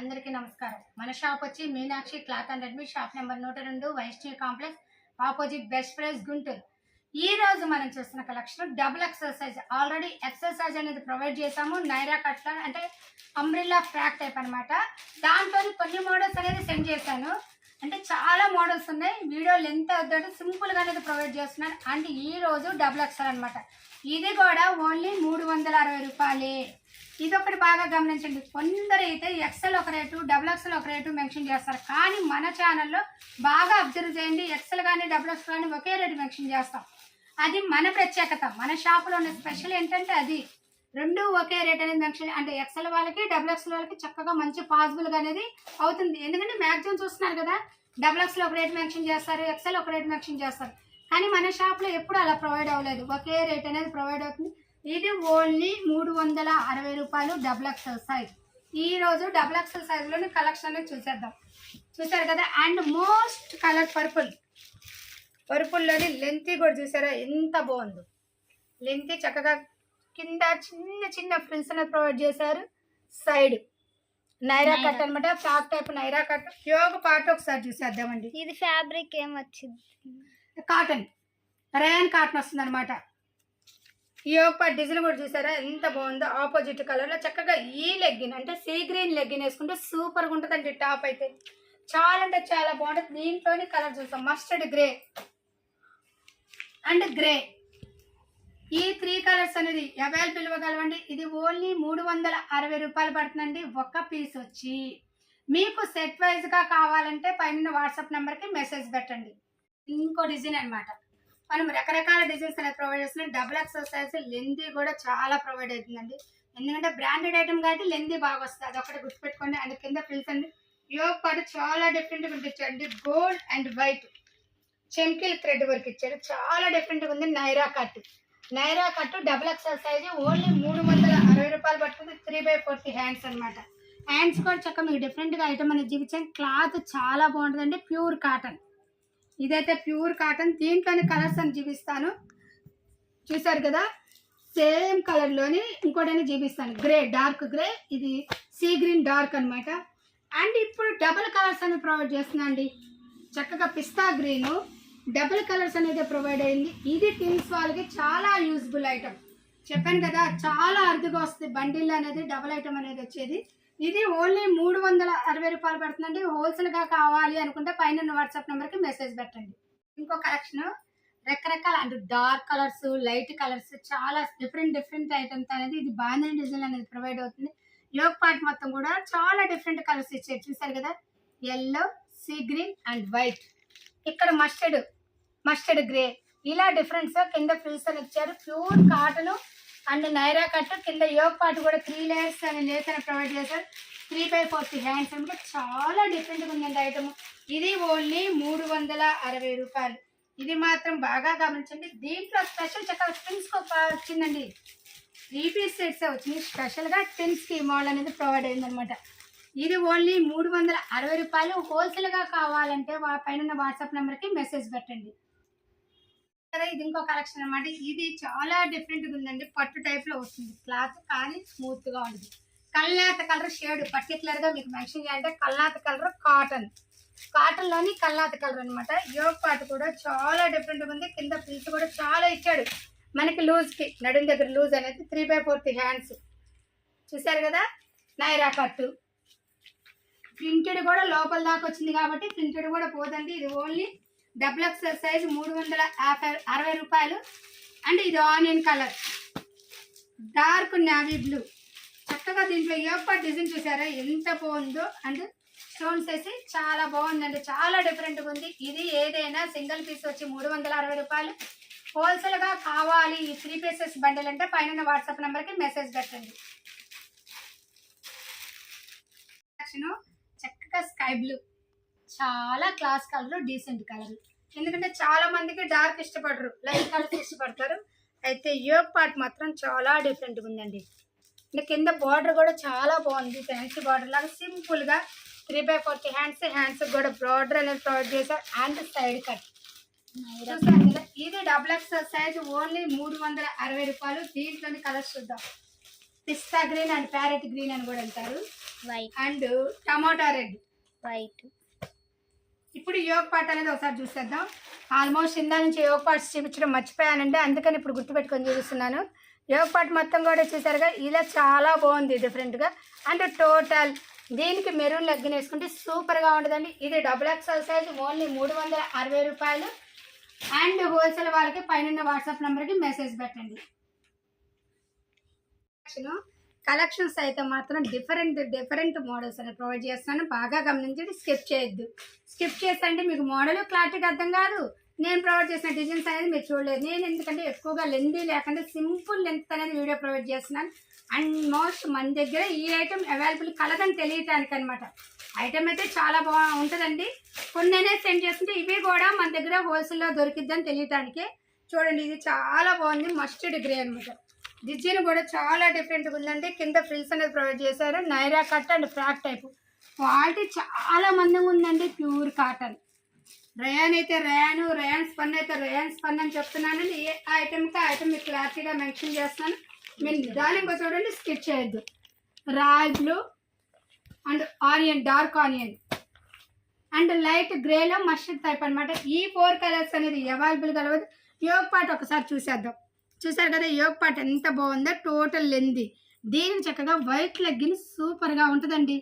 అందరికీ నమస్కారం. మన షాప్ వచ్చి Meenakshi cloth and Redmi shop number నూట రెండు Vaishnavi complex opposite best price Guntur. ఈ రోజు మనం చూస్తున్న collection double exercise already exercise అనేది ప్రొవైడ్ చేసాము నైరా కట్లా అంటే అంబ్రిల్లా ఫ్రాక్ టైప్ అనమాట దాంట్లో కొన్ని మోడల్స్ అనేది సెండ్ చేశాను. అంటే చాలా మోడల్స్ ఉన్నాయి. వీడియో లెంత్ అవుతాడు సింపుల్గా అనేది ప్రొవైడ్ చేస్తున్నాను అండ్ ఈ రోజు డబుల్ ఎక్సెల్ అనమాట ఇది కూడా ఓన్లీ మూడు వందల అరవై రూపాయలే. ఇదొకటి బాగా గమనించండి. కొందరైతే ఎక్సెల్ ఒక రేటు డబుల్ ఎక్సెల్ ఒక రేటు మెన్షన్ చేస్తారు. కానీ మన ఛానల్లో బాగా అబ్జర్వ్ చేయండి. ఎక్సెల్ కానీ డబుల్ ఎక్సెల్ కానీ ఒకే రేటు మెన్షన్ చేస్తాం. అది మన ప్రత్యేకత. మన షాపులో ఉన్న స్పెషల్ ఏంటంటే అది. రెండు ఒకే రేట్ అనేది మెన్షన్ అంటే ఎక్సెల్ వాళ్ళకి డబుల్ ఎక్సెల్ వాళ్ళకి చక్కగా మంచి పాసిబుల్గా అనేది అవుతుంది. ఎందుకంటే మ్యాక్సిమం చూస్తున్నారు కదా డబుల్ ఎక్స్ఎల్ ఒక రేట్ మెన్షన్ చేస్తారు ఎక్సెల్ ఒక రేట్ మెన్షన్ చేస్తారు. కానీ మన షాప్లో ఎప్పుడు అలా ప్రొవైడ్ అవ్వలేదు. ఒకే రేట్ అనేది ప్రొవైడ్ అవుతుంది. ఇది ఓన్లీ మూడు వందల అరవై రూపాయలు డబుల్ ఎక్స్ఎల్ సైజ్ ఈ రోజు డబుల్ ఎక్స్ఎల్ సైజులోని కలెక్షన్ చూసేద్దాం. చూసారు కదా? అండ్ మోస్ట్ కలర్ పర్పుల్ పర్పుల్లోని లెంతీ కూడా చూసారా? ఎంత బాగుందో. లెంతీ చక్కగా కింద చిన్న చిన్న ఫ్రిల్స్ అనేది ప్రొవైడ్ చేశారు. సైడ్ నైరా కట్ అనమాట frock type Naira cut yoke part ఒకసారి చూసేద్దామండి. ఇది ఫ్యాబ్రిక్ ఏం వచ్చింది? కాటన్ రయాన్ కాటన్ వస్తుంది అనమాట ఈ యొక్క డిజైన్ కూడా చూసారా? ఎంత బాగుందో. ఆపోజిట్ కలర్లో చక్కగా ఈ లెగ్గిన్ అంటే సీ గ్రీన్ లెగ్గిన్ వేసుకుంటే సూపర్గా ఉంటుందండి టాప్ అయితే. చాలా అంటే చాలా బాగుంటుంది. దీంట్లోని కలర్ చూస్తాం మస్టర్డ్ గ్రే అండ్ గ్రే ఈ త్రీ కలర్స్ అనేది అవైలబుల్ ఇవ్వగలవండి ఇది ఓన్లీ మూడు వందల అరవై రూపాయలు పడుతుందండి. ఒక్క పీస్ వచ్చి. మీకు సెట్ వైజ్గా కావాలంటే పైన వాట్సాప్ నెంబర్కి మెసేజ్ పెట్టండి. ఇంకో డిజైన్ అన్నమాట. మనం రకరకాల డిజైన్స్ అనేది ప్రొవైడ్ చేస్తున్నాం. డబుల్ ఎక్సర్సైజ్ లెందీ కూడా చాలా ప్రొవైడ్ అవుతుందండి. ఎందుకంటే బ్రాండెడ్ ఐటమ్ కాబట్టి లెంది బాగా వస్తుంది. అదొకటి గుర్తుపెట్టుకోండి. అండ్ కింద ఫ్రిల్స్ అండి. యోగ్ పాటు చాలా డిఫరెంట్గా ఉంటుంది గోల్డ్ అండ్ వైట్ చెంకిల్ థ్రెడ్ వర్క్ ఇచ్చారు. చాలా డిఫరెంట్గా ఉంది. Naira cut Naira cut double XL size only మూడు వందల అరవై రూపాయలు పట్టుకుంది. త్రీ బై ఫోర్టీ హ్యాండ్స్ అనమాట హ్యాండ్స్ కూడా చక్కగా మీకు డిఫరెంట్గా ఐటమ్ అనేది చూపించాను క్లాత్ చాలా బాగుంటుందండి. ప్యూర్ కాటన్ ఇదైతే ప్యూర్ కాటన్ దీంట్లోని కలర్స్ అని చూపిస్తాను. చూసారు కదా? సేమ్ కలర్లోని ఇంకోటైనా చూపిస్తాను. గ్రే డార్క్ గ్రే ఇది సీ గ్రీన్ డార్క్ అన్నమాట. అండ్ ఇప్పుడు డబుల్ కలర్స్ అని ప్రొవైడ్ చేస్తున్నాండి చక్కగా పిస్తా గ్రీన్ డబుల్ కలర్స్ అనేది ప్రొవైడ్ అయింది. ఇది టీమ్స్ వాళ్ళకి చాలా యూస్ఫుల్ ఐటమ్ చెప్పాను కదా చాలా అరుదుగా వస్తుంది బండిల్ అనేది డబుల్ ఐటమ్ అనేది వచ్చేది. ఇది ఓన్లీ మూడు వందల అరవై రూపాయలు పడుతుందండి. హోల్సేల్గా కావాలి అనుకుంటే పైన వాట్సాప్ నెంబర్కి మెసేజ్ పెట్టండి. ఇంకో కలెక్షన్ రకరకాల అంటే డార్క్ కలర్స్ లైట్ కలర్స్ చాలా డిఫరెంట్ డిఫరెంట్ ఐటమ్స్ అనేది ఇది బాంధని డిజైన్ అనేది ప్రొవైడ్ అవుతుంది. యోగ్ పార్ట్ మొత్తం కూడా చాలా డిఫరెంట్ కలర్స్ ఇచ్చారు. చూసారు కదా? Yellow sea green and white. ఇక్కడ మస్టర్డ్ మస్టర్డ్ గ్రే. ఇలా డిఫరెంట్స్ కింద ఫ్రిల్స్ అని ఇచ్చారు. Pure cotton and Naira cut కింద యోగ్ పార్ట్ కూడా త్రీ లేయర్స్ అని లేస్ ప్రొవైడ్ చేశారు. త్రీ బై ఫోర్త్ హ్యాండ్స్ అంటే చాలా డిఫరెంట్గా ఉందండి ఐటమ్ ఇది ఓన్లీ మూడు వందల అరవై రూపాయలు. ఇది మాత్రం బాగా గమనించండి. దీంట్లో స్పెషల్ చక్కగా ట్విన్స్ వచ్చిందండి. త్రీ పీస్ సెట్స్ వచ్చింది. స్పెషల్గా టెన్స్కి మోడల్ అనేది ప్రొవైడ్ అయిందనమాట ఇది ఓన్లీ మూడు వందల అరవై రూపాయలు. హోల్సేల్గా కావాలంటే పైన ఉన్న వాట్సాప్ నెంబర్కి మెసేజ్ పెట్టండి. కదా ఇది ఇంకో కలెక్షన్ అనమాట ఇది చాలా డిఫరెంట్గా ఉందండి. పట్టు టైప్లో వస్తుంది. క్లాత్ కానీ స్మూత్గా ఉంది కల్లాత కలర్ షేడ్ పర్టికులర్గా మీకు మెన్షన్ చేయాలంటే కల్లాత కలర్ కాటన్ కాటన్లోని కల్లాత కలర్ అనమాట యోగ్ పార్ట్ కూడా చాలా డిఫరెంట్గా ఉంది. కింద ప్రింట్ కూడా చాలా ఇచ్చాడు. మనకి లూజ్కి నడుం దగ్గర లూజ్ అనేది త్రీ బై ఫోర్త్ హ్యాండ్స్ చూసారు కదా? నైరా కట్టు. ప్రింటెడ్ కూడా లోపల దాకా వచ్చింది కాబట్టి ప్రింటెడ్ కూడా పోదండి. ఇది ఓన్లీ డబుల్ ఎక్స్ఎల్ సైజ్ మూడు వందల యాభై అరవై రూపాయలు. అండ్ ఇది onion colour. Dark navy blue. చక్కగా దీంట్లో యొక్క డిజైన్ చూసారా? ఎంత బాగుందో. అండ్ స్టోన్స్ వేసి చాలా బాగుందండి. చాలా డిఫరెంట్గా ఉంది. ఇది ఏదైనా సింగిల్ పీస్ వచ్చి మూడు వందల అరవై రూపాయలు. హోల్సేల్గా కావాలి ఈ త్రీ పీసెస్ బండిల్ అంటే పైన వాట్సాప్ నెంబర్కి మెసేజ్ పెట్టండి. చక్కగా స్కై బ్లూ. చాలా క్లాస్ కలర్ డీసెంట్ కలర్. ఎందుకంటే చాలా మందికి డార్క్ ఇష్టపడరు లైట్ కలర్ ఇష్టపడతారు. అయితే యోగ్ పార్ట్ మాత్రం చాలా డిఫరెంట్గా ఉందండి. అంటే కింద బార్డర్ కూడా చాలా బాగుంది. ఫ్యాన్సీ బార్డర్ లాగా సింపుల్గా three by forty hands hands కూడా బార్డర్ అనేది ప్రొవైడ్ చేశారు అండ్ సైడ్ కట్. చూసారు కదా ఇది డబుల్ ఎక్స్ సైజ్ ఓన్లీ మూడు వందల అరవై రూపాయలు. దీంట్లోని కలర్స్ చూద్దాం. పిస్తా గ్రీన్ అండ్ ప్యారెట్ గ్రీన్ అని కూడా అంటారు. White and tomato red. White ఇప్పుడు యోగ పాట అనేది ఒకసారి చూసేద్దాం. ఆల్మోస్ట్ ఇందా నుంచి యోగ పార్ట్స్ చూపించడం మర్చిపోయానండి. అందుకని ఇప్పుడు గుర్తుపెట్టుకొని చూపిస్తున్నాను. యోగ పాట మొత్తం కూడా చూసారుగా ఇలా చాలా బాగుంది డిఫరెంట్గా అంటే టోటల్ దీనికి మెరూన్ లెగ్గిన వేసుకుంటే సూపర్గా ఉంటుందండి. ఇది డబుల్ ఎక్స్ఎల్ సైజ్ ఓన్లీ మూడు వందల అరవై రూపాయలు. అండ్ హోల్సేల్ వాళ్ళకి పైన వాట్సాప్ నెంబర్కి మెసేజ్ పెట్టండి. కలెక్షన్స్ అయితే మాత్రం డిఫరెంట్ డిఫరెంట్ మోడల్స్ అని ప్రొవైడ్ చేస్తున్నాను బాగా గమనించండి స్కిప్ చేయొద్దు. స్కిప్ చేస్తే మీకు మోడల్ క్లారిటీగా అర్థం కాదు. నేను ప్రొవైడ్ చేసిన డిజైన్స్ అనేది మీరు చూడలేదు. నేను ఎందుకంటే ఎక్కువగా లెందీ లేకుండా సింపుల్ లెంత్ అనేది వీడియో ప్రొవైడ్ చేస్తున్నాను. అండ్ మోస్ట్ మన దగ్గర ఈ ఐటమ్ అవైలబుల్ కలదని తెలియటానికి అనమాట ఐటమ్ అయితే చాలా బాగా ఉంటుందండి. కొన్ని అనేది సెండ్ చేస్తుంటే ఇవి కూడా మన దగ్గర హోల్సేల్లో దొరికిద్దని తెలియటానికి. చూడండి ఇది చాలా బాగుంది. మస్టర్డ్ గ్రే అనమాట డిజైన్ కూడా చాలా డిఫరెంట్గా ఉందండి కింద ఫ్రిల్స్ అనేది ప్రొవైడ్ చేశారు. Naira cut and frock type quality చాలా మందంగా ఉందండి. Pure cotton. రయాన్ అయితే రయాను రయాన్ స్పన్ అయితే రయాన్ స్పన్ అని చెప్తున్నానండి. ఏ ఐటమ్కి ఐటమ్ మీకు క్లారిటీగా మెన్షన్ చేస్తున్నాను మీరు నిదానంగా చూడండి స్కిచ్ చేయొద్దు. Royal blue and onion dark onion. And light గ్రేలో mustard type అన్నమాట. ఈ ఫోర్ కలర్స్ అనేది అవైలబుల్ కలవదు యోగ పాటు ఒకసారి చూసేద్దాం. చూసారు కదా యోగ పాట ఎంత బాగుందో టోటల్ లెంది. దీనికి చక్కగా వైట్ లెగ్గిన్ సూపర్గా ఉంటుందండి.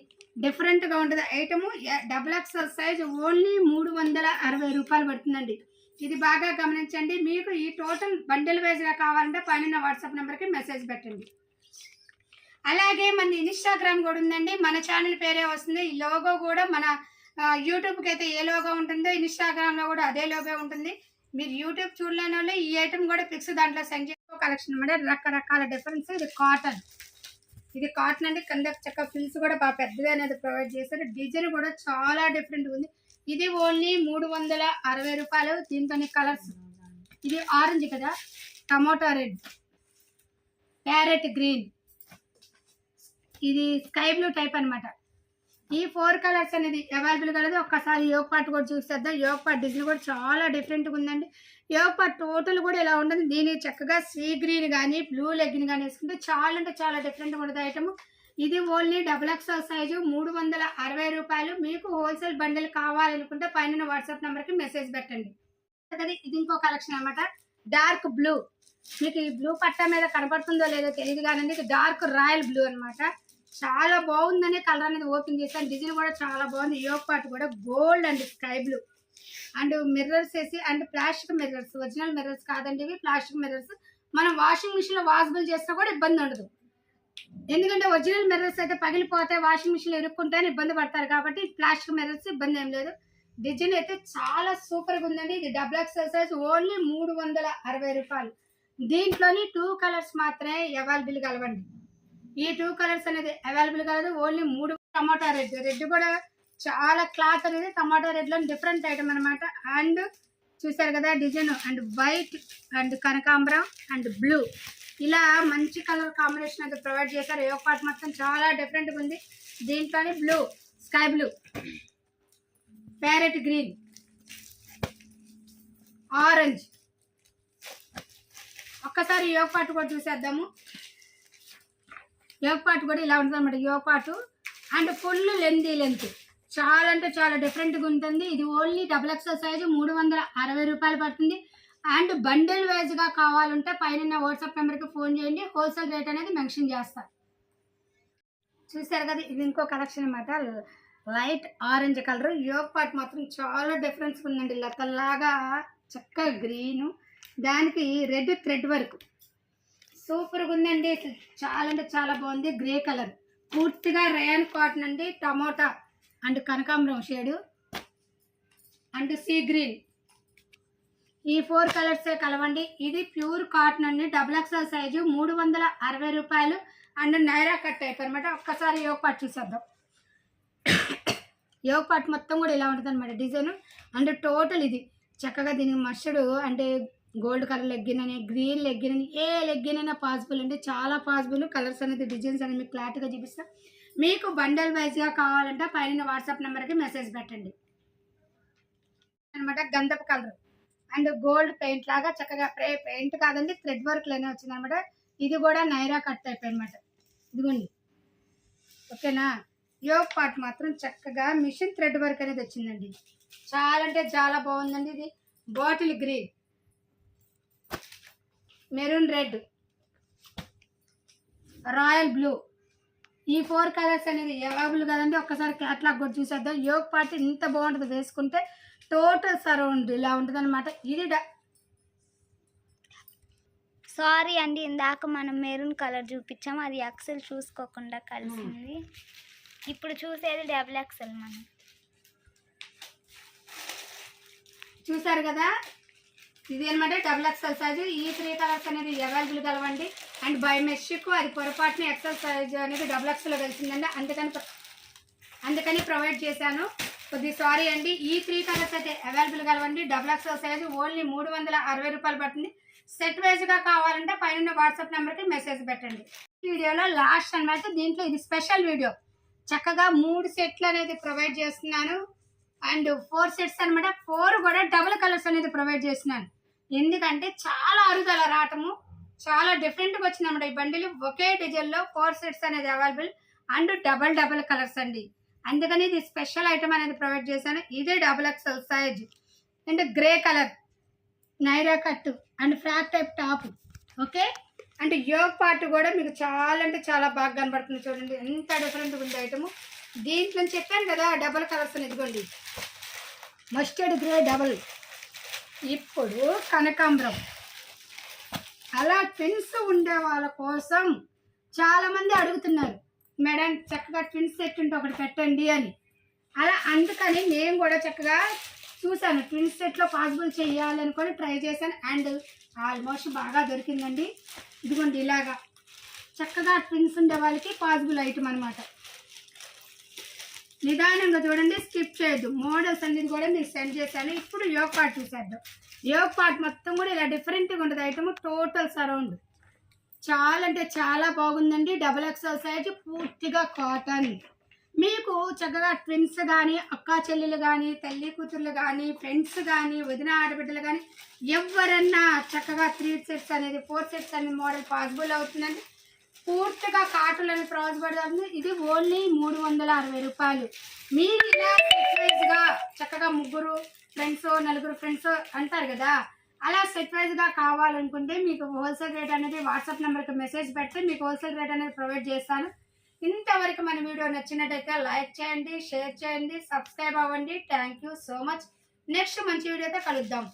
డిఫరెంట్గా ఉంటుంది. Item double XL size only మూడు వందల అరవై రూపాయలు పడుతుందండి. ఇది బాగా గమనించండి. మీకు ఈ టోటల్ బండిల్ వైజ్గా కావాలంటే పైన వాట్సాప్ నెంబర్కి మెసేజ్ పెట్టండి. అలాగే మన ఇన్స్టాగ్రామ్ కూడా ఉందండి. మన ఛానల్ పేరే వస్తుంది. ఈ లోగో కూడా మన యూట్యూబ్కి అయితే ఏ లోగో ఉంటుందో ఇన్స్టాగ్రామ్లో కూడా అదే లోగో ఉంటుంది. మీరు యూట్యూబ్ చూడలేని వాళ్ళు ఈ ఐటమ్ కూడా ఫిక్స్ దాంట్లో సెండ్ చేసుకో కలెక్షన్ అనమాట. రకరకాల డిఫరెన్స్ ఇది కాటన్ ఇది కాటన్ అంటే కింద చక్క ఫిల్స్ కూడా బాగా పెద్దగా అనేది ప్రొవైడ్ చేశారు. డిజైన్ కూడా చాలా డిఫరెంట్ ఉంది. ఇది ఓన్లీ మూడు వందల అరవై రూపాయలు. దీంతోని కలర్స్ ఇది ఆరెంజ్ కదా. టమాటో రెడ్ ప్యారెట్ గ్రీన్ ఇది స్కై బ్లూ టైప్ అన్నమాట ఈ ఫోర్ కలర్స్ అనేది అవైలబుల్ కలదు ఒక్కసారి యోగ పార్ట్ కూడా చూసేద్దాం. యోగ పార్ట్ డిజైన్ కూడా చాలా డిఫరెంట్గా ఉందండి. యోగ పార్ట్ టోటల్ కూడా ఇలా ఉంటుంది? దీనికి చక్కగా సీ గ్రీన్ కానీ బ్లూ లెగ్గిన్ కానీ వేసుకుంటే చాలా అంటే చాలా డిఫరెంట్గా ఉంటుంది ఐటమ్. ఇది ఓన్లీ డబుల్ ఎక్స్ఎల్ సైజు మూడు వందల అరవై రూపాయలు. మీకు హోల్సేల్ బండిల్ కావాలనుకుంటే పైన వాట్సాప్ నెంబర్కి మెసేజ్ పెట్టండి. ఇది ఇంకో కలెక్షన్ అనమాట డార్క్ బ్లూ. మీకు ఈ బ్లూ పట్టా మీద కనపడుతుందో లేదో తెలియదు కానీ డార్క్ రాయల్ బ్లూ అనమాట చాలా బాగుందనే కలర్ అనేది ఓపెన్ చేశాను. డిజైన్ కూడా చాలా బాగుంది. యోగ పార్ట్ కూడా gold and sky blue and mirrors వేసి and plastic mirrors original mirrors కాదండి ఇవి. ప్లాస్టిక్ మిర్రర్స్ మనం వాషింగ్ మిషన్లో వాషబుల్ చేసినా కూడా ఇబ్బంది ఉండదు. ఎందుకంటే ఒరిజినల్ మిర్రర్స్ అయితే పగిలిపోతే వాషింగ్ మిషన్ ఇరుక్కుంటే ఇబ్బంది పడతారు కాబట్టి ప్లాస్టిక్ మిర్రర్స్ ఇబ్బంది ఏం లేదు. డిజైన్ అయితే చాలా సూపర్గా ఉందండి. ఇది డబుల్ ఎక్సెల్ సైజ్ ఓన్లీ మూడు వందల అరవై రూపాయలు. దీంట్లోని టూ కలర్స్ మాత్రమే అవైలబుల్ కలవండి. ఈ టూ కలర్స్ అనేది అవైలబుల్ కాదు ఓన్లీ మూడు టమాటా రెడ్ రెడ్ కూడా చాలా క్లాత్ అనేది టమాటా రెడ్లో డిఫరెంట్ ఐటమ్ అనమాట అండ్ చూసారు కదా డిజైన్ అండ్ వైట్ అండ్ కనకాంబరం అండ్ బ్లూ ఇలా మంచి కలర్ కాంబినేషన్ అయితే ప్రొవైడ్ చేశారు. ఏ పార్ట్ మొత్తం చాలా డిఫరెంట్గా ఉంది. దీంట్లోని blue sky blue parrot green orange ఒక్కసారి యోగ పాటు కూడా చూసేద్దాము. యోగ పాటు కూడా ఇలా ఉంటుంది అనమాట యోగ పాటు అండ్ ఫుల్ లెంత్ లెంత్ చాలా అంటే చాలా డిఫరెంట్గా ఉంటుంది. ఇది ఓన్లీ డబుల్ ఎక్సెల్ సైజు మూడు వందల అరవై రూపాయలు పడుతుంది. అండ్ బండిల్ వైజ్గా కావాలంటే పైన వాట్సాప్ నెంబర్కి ఫోన్ చేయండి. హోల్సేల్ రేట్ అనేది మెన్షన్ చేస్తారు చూసారు కదా ఇది ఇంకో కలెక్షన్ అనమాట light orange colour yoke part మాత్రం చాలా డిఫరెన్స్ ఉందండి. లతల్లాగా చక్కగా గ్రీను దానికి రెడ్ థ్రెడ్ వర్క్ సూపర్గా ఉందండి చాలా అంటే చాలా బాగుంది. Grey colour. పూర్తిగా రేయన్ కాటన్ అండి. టమోటా అండ్ కనకాంబరం షేడు అండ్ సీ గ్రీన్. ఈ ఫోర్ కలర్సే కలవండి. ఇది ప్యూర్ కాటన్ అండి. డబుల్ ఎక్స్ఎల్ సైజు మూడు వందల అరవై రూపాయలు అండ్ నైరా కట్ టైప్ అనమాట ఒక్కసారి యోగ పాట్ చూసేద్దాం. యోగ పాట్ మొత్తం కూడా ఇలా ఉంటుంది అనమాట డిజైన్. అండ్ టోటల్ ఇది. చక్కగా దీనికి మస్టర్డ్ అంటే గోల్డ్ కలర్ లెగ్గిన్ అని గ్రీన్ లెగ్గిన్ అని ఏ లెగ్గిన్ అయినా పాసిబుల్ అంటే చాలా పాసిబుల్. కలర్స్ అనేది డిజైన్స్ అనేది మీకు క్లారిటీగా చూపిస్తా. మీకు బండల్ వైజ్గా కావాలంటే పైన వాట్సాప్ నెంబర్కి మెసేజ్ పెట్టండి. అనమాట గంధపు కలర్. అండ్ గోల్డ్ పెయింట్ లాగా చక్కగా పెయింట్ కాదండి థ్రెడ్ వర్క్లోనే వచ్చింది అనమాట ఇది కూడా నైరా కట్ టైప్ అనమాట ఇదిగోండి. ఓకేనా? యోగ్ పార్ట్ మాత్రం చక్కగా మిషన్ థ్రెడ్ వర్క్ అనేది వచ్చిందండి. చాలా అంటే చాలా బాగుందండి ఇది. Bottle green maroon red royal blue. ఈ ఫోర్ కలర్స్ అనేది అవైలబుల్ కదండి. ఒక్కసారి క్యాట్లాగ్ కూడా చూసేద్దాం. యోగ్ పార్ట్ ఇంత బాగుంటుంది వేసుకుంటే టోటల్ సరౌండ్ ఇలా ఉంటుంది అనమాట ఇది డ- సారీ అండి ఇందాక మనం మెరూన్ కలర్ చూపించాం. అది ఎక్సెల్ చూసుకోకుండా కలిసింది. ఇప్పుడు చూసేది డబుల్ ఎక్సెల్ మనం. చూసారు కదా? ఇది అనమాట డబుల్ ఎక్సెల్ సైజు ఈ త్రీ కలర్స్ అనేది అవైలబుల్ కలవండి. అండ్ బై మెషిక్ అది పొరపాటున ఎక్సెల్ సైజు అనేది డబుల్ ఎక్స్లో కలిసిందండి. అందుకని అందుకని ప్రొవైడ్ చేశాను. కొద్ది సారీ అండి. ఈ త్రీ కలర్స్ అయితే అవైలబుల్ కలవండి. డబుల్ ఎక్స్ఎల్ సైజ్ ఓన్లీ మూడు వందల అరవై రూపాయలు పడుతుంది. సెట్ వైజ్గా కావాలంటే పైన వాట్సాప్ నెంబర్కి మెసేజ్ పెట్టండి. ఈ వీడియోలో లాస్ట్ అనమాట. దీంట్లో ఇది స్పెషల్ వీడియో చక్కగా మూడు సెట్లు అనేది ప్రొవైడ్ చేస్తున్నాను. అండ్ ఫోర్ సెట్స్ అనమాట. ఫోర్ కూడా డబుల్ కలర్స్ అనేది ప్రొవైడ్ చేస్తున్నాను. ఎందుకంటే చాలా అరుదల రావటము చాలా డిఫరెంట్గా వచ్చిందన్నమాట ఈ బండిలు. ఒకే డిజైన్లో ఫోర్ సెట్స్ అనేది available and double double colours అండి. అందుకని ఇది స్పెషల్ ఐటమ్ అనేది ప్రొవైడ్ చేశాను. ఇది double XL size and grey colour Naira cut and frock type top okay? And yoke part కూడా మీకు చాలా అంటే చాలా బాగా కనబడుతుంది చూడండి. ఎంత డిఫరెంట్గా ఉంది ఐటమ్ దీంట్లో చెప్పాను కదా డబల్ కలర్స్ ఇదిగోండి. మస్టర్డ్ గ్రే డబల్ ఇప్పుడు కనకాంబరం. అలా ట్విన్స్ ఉండే వాళ్ళ కోసం చాలామంది అడుగుతున్నారు మేడం చక్కగా ట్విన్స్ సెట్ ఉంటే ఒకటి పెట్టండి అని. అలా అందుకని నేను కూడా చక్కగా చూశాను ట్విన్స్ సెట్లో పాసిబుల్ చేయాలనుకొని ట్రై చేశాను అండ్ ఆల్మోస్ట్ బాగా దొరికిందండి. ఇదిగోండి ఇలాగా. చక్కగా ట్విన్స్ ఉండే వాళ్ళకి పాసిబుల్ ఐటమ్ అనమాట నిదానంగా చూడండి స్కిప్ చేయొద్దు. మోడల్స్ అనేది కూడా మీకు సెండ్ చేశాను. ఇప్పుడు యోగ్ పార్ట్ చూసేద్దాం. యోగ్ పార్ట్ మొత్తం కూడా ఇలా డిఫరెంట్గా ఉంటుంది. ఐటమ్ టోటల్ సరౌండ్ చాలా అంటే చాలా బాగుందండి. డబుల్ ఎక్స్ఎల్ సైజ్ పూర్తిగా కాటన్ మీకు చక్కగా ట్విన్స్ కానీ అక్కా చెల్లెలు కానీ తల్లి కూతుర్లు కానీ ఫ్రెండ్స్ కానీ వదిన ఆడబిడ్డలు కానీ ఎవరన్నా చక్కగా త్రీ సెట్స్ అనేది ఫోర్ సెట్స్ అనేది మోడల్ పాసిబుల్ అవుతుందండి. పూర్తిగా కాటులు అనేది పడుతుంది ఇది ఓన్లీ మూడు వందల అరవై రూపాయలు. మీరు ఇలా సెట్ వైజ్గా చక్కగా ముగ్గురు ఫ్రెండ్స్ నలుగురు ఫ్రెండ్స్ అంటారు కదా అలా సెట్ వైజ్గా కావాలనుకుంటే మీకు హోల్సేల్ రేట్ అనేది వాట్సాప్ నెంబర్కి మెసేజ్ పెడితే మీకు హోల్సేల్ రేట్ అనేది ప్రొవైడ్ చేస్తాను. ఇంతవరకు మన వీడియో నచ్చినట్టయితే లైక్ చేయండి షేర్ చేయండి సబ్స్క్రైబ్ అవ్వండి. Thank you so much. Next మంచి వీడియోతో కలుద్దాం.